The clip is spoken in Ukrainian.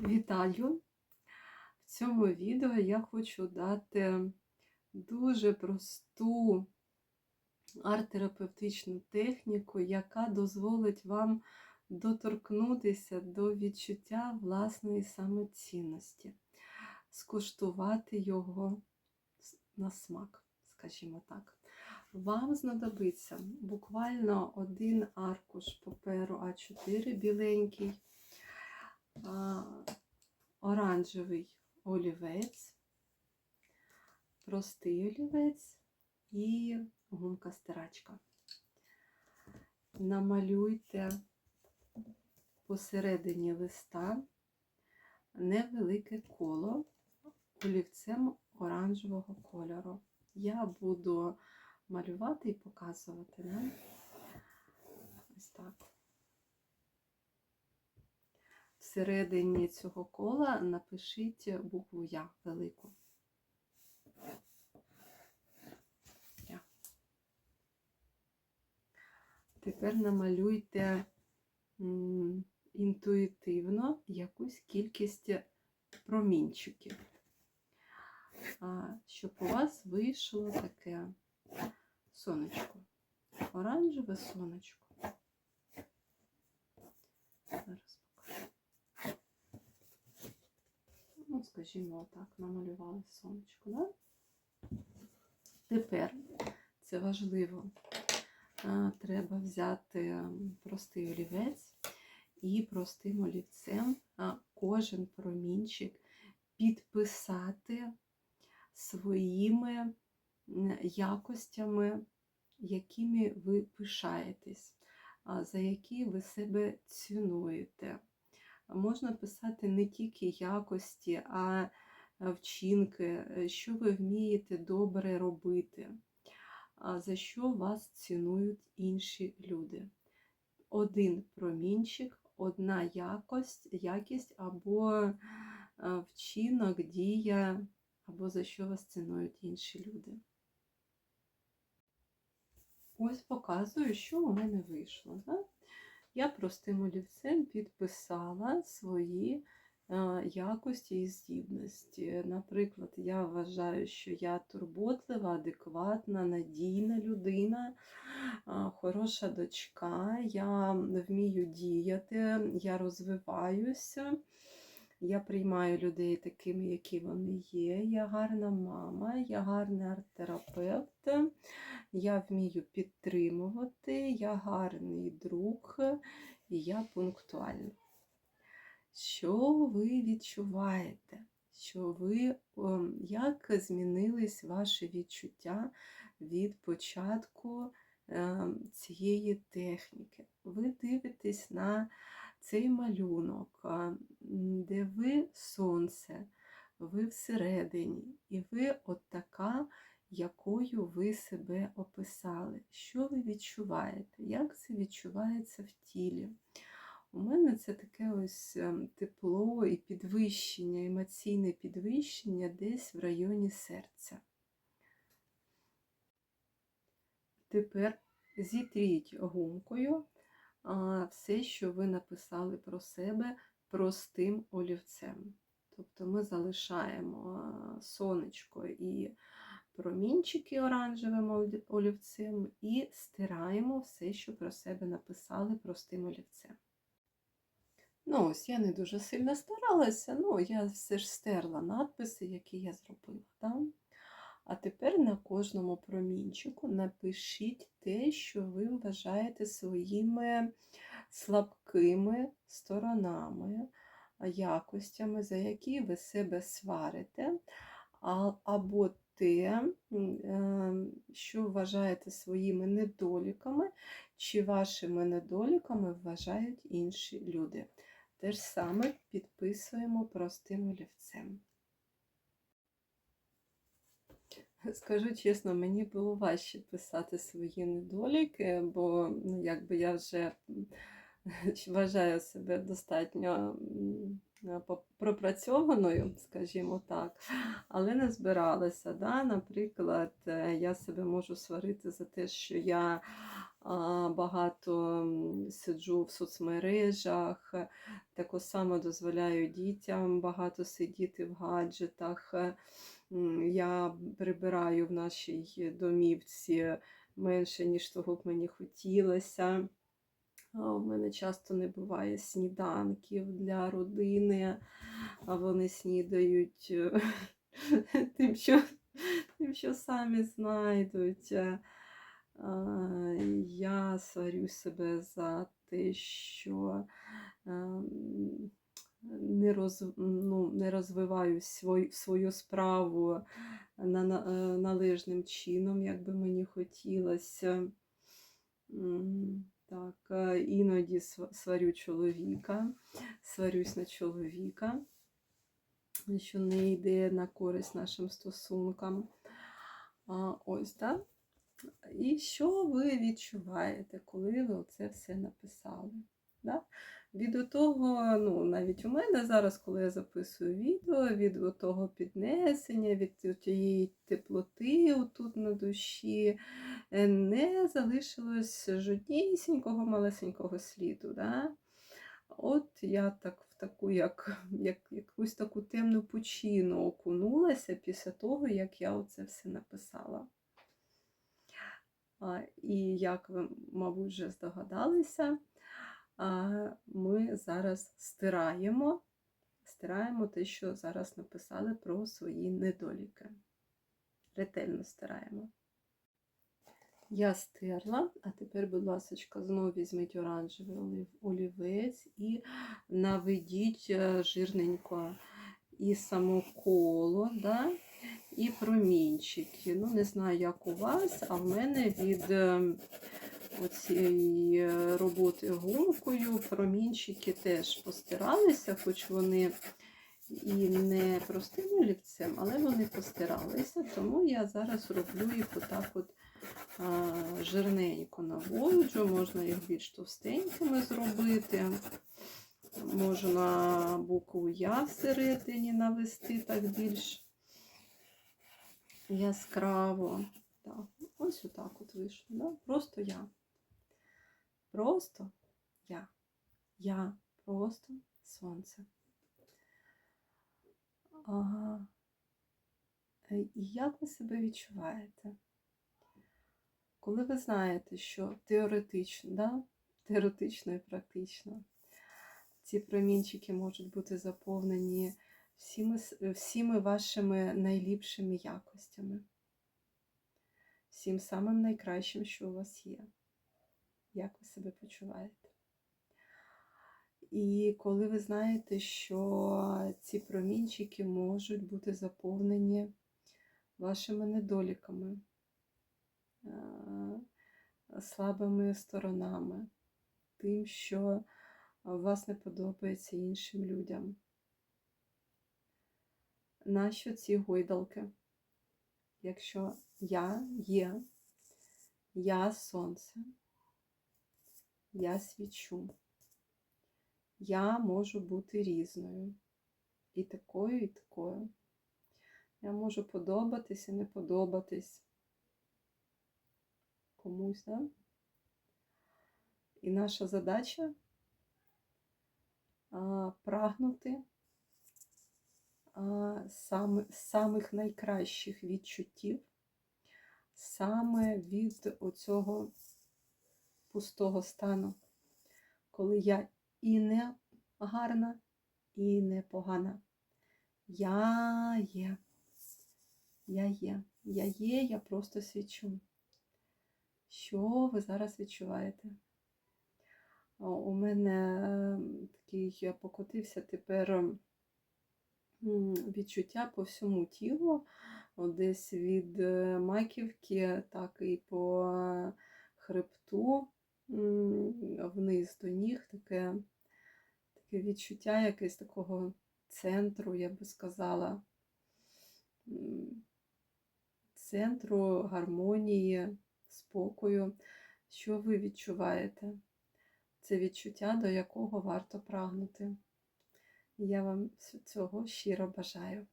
Вітаю! В цьому відео я хочу дати дуже просту арт-терапевтичну техніку, яка дозволить вам доторкнутися до відчуття власної самоцінності, скуштувати його на смак, скажімо так. Вам знадобиться буквально один аркуш паперу А4 біленький оранжевий олівець, простий олівець і гумка стирачка. Намалюйте посередині листа невелике коло олівцем оранжевого кольору. Я буду малювати і показувати. Ось так. Всередині цього кола напишіть букву Я велику. Я. Тепер намалюйте інтуїтивно якусь кількість промінчиків, щоб у вас вийшло таке сонечко, оранжеве сонечко. Зараз ну, скажімо так, намалювали сонечко. Да? Тепер це важливо. Треба взяти простий олівець і простим олівцем кожен промінчик підписати своїми якостями, якими ви пишаєтесь, за які ви себе цінуєте можна писати не тільки якості, а вчинки, е, що ви вмієте добре робити, за що вас цінують інші люди. Один промінчик, одна якость, якість або вчинок, дія, або за що вас цінують інші люди. Ось показую, що у мене вийшло. Да? Я простим олівцем підписала свої е, якості і здібності. Наприклад, я вважаю, що я турботлива, адекватна, надійна людина, е, хороша дочка, я вмію діяти, я розвиваюся. Я приймаю людей такими, які вони є. Я гарна мама, я гарний арт-терапевт, я вмію підтримувати, я гарний друг і я пунктуальна. Що ви відчуваєте? Що ви, Як змінились ваші відчуття від початку ем, цієї техніки? Ви дивитесь на цей малюнок, де ви сонце, ви всередині, і ви от така, якою ви себе описали. Що ви відчуваєте? Як це відчувається в тілі? У мене це таке ось ем, тепло і підвищення, емоційне підвищення десь в районі серця. Тепер зітріть гумкою все, що ви написали про себе простим олівцем. Тобто ми залишаємо сонечко і промінчики оранжевим олівцем, і стираємо все, що про себе написали простим олівцем. Ну, ось я не дуже сильно старалася, ну я все ж стерла надписи, які я зробила. Так? А тепер на кожному промінчику напишіть те, що ви вважаєте своїми слабкими сторонами, якостями, за які ви себе сварите, або те, ем, що вважаєте своїми недоліками, чи вашими недоліками вважають інші люди. Те ж саме підписуємо простим олівцем. Скажу чесно, мені було важче писати свої недоліки, бо ну, якби я вже вважаю себе достатньо пропрацьованою, скажімо так, але не збиралася. Да? Наприклад, е, я себе можу сварити за те, що я багато сиджу в соцмережах, також само дозволяю дітям багато сидіти в гаджетах. Я прибираю в нашій домівці менше, ніж того б мені хотілося. У мене часто не буває сніданків для родини, а вони снідають е, тим, що, тим, що самі знайдуть. Е, Я сварю себе за те, що ем, не, роз, ну, не розвиваю свою, свою справу на, е, належним чином, як би мені хотілося. Так, е, іноді сварю чоловіка, сварюсь на чоловіка, що не йде на користь нашим стосункам. Ось, так. І що ви відчуваєте, коли ви оце все написали? Да? Від того, ну, навіть у мене зараз, коли я записую відео, від того піднесення, від тієї теплоти отут на душі, е, не залишилось жоднісінького малесенького сліду. Да? От я так в таку, як, як якусь таку темну пучину окунулася після того, як я оце все написала. А, І як ви, мабуть, вже здогадалися, ми зараз стираємо, стираємо те, що зараз написали про свої недоліки. Ретельно стираємо. Я стерла, а тепер, будь ласка, знову візьміть оранжевий олівець і наведіть е, жирненько і само коло, да? і промінчики. Ну, не знаю, як у вас, а в мене від е, оцієї е, роботи гумкою промінчики теж постиралися, хоч вони і не простим олівцем, але вони постиралися, тому я зараз роблю їх отак от а, жирненько наводжу, можна їх більш товстенькими зробити. Можна букву Я всередині навести так більш яскраво. Так. Ось отак от вийшло. Да? Просто я. Просто я. Я просто сонце. Ага. Е, І як ви себе відчуваєте? Коли ви знаєте, що теоретично, да? теоретично і практично ці промінчики можуть бути заповнені всіми, всіми вашими найліпшими якостями, всім самим найкращим, що у вас є. Як ви себе почуваєте? І коли ви знаєте, що ці промінчики можуть бути заповнені вашими недоліками, е, слабими сторонами, тим, що вас не подобається іншим людям. Нащо ці гойдалки? Якщо я є, я сонце, я свічу, я можу бути різною. І такою, і такою. Я можу подобатись і не подобатись комусь, да? І наша задача а, прагнути а, саме, самих найкращих відчуттів, саме від оцього пустого стану, коли я і не гарна, і не погана. Я є. Я є. Я є, я просто свічу. Що ви зараз відчуваєте? У мене ем, такий я покотився тепер ем, відчуття по всьому тілу, десь від е, маківки, так і по е, хребту вниз до ніг, таке, таке відчуття якесь такого центру, я би сказала, центру гармонії, спокою. Що ви відчуваєте? Це відчуття, до якого варто прагнути. Я вам цього щиро бажаю.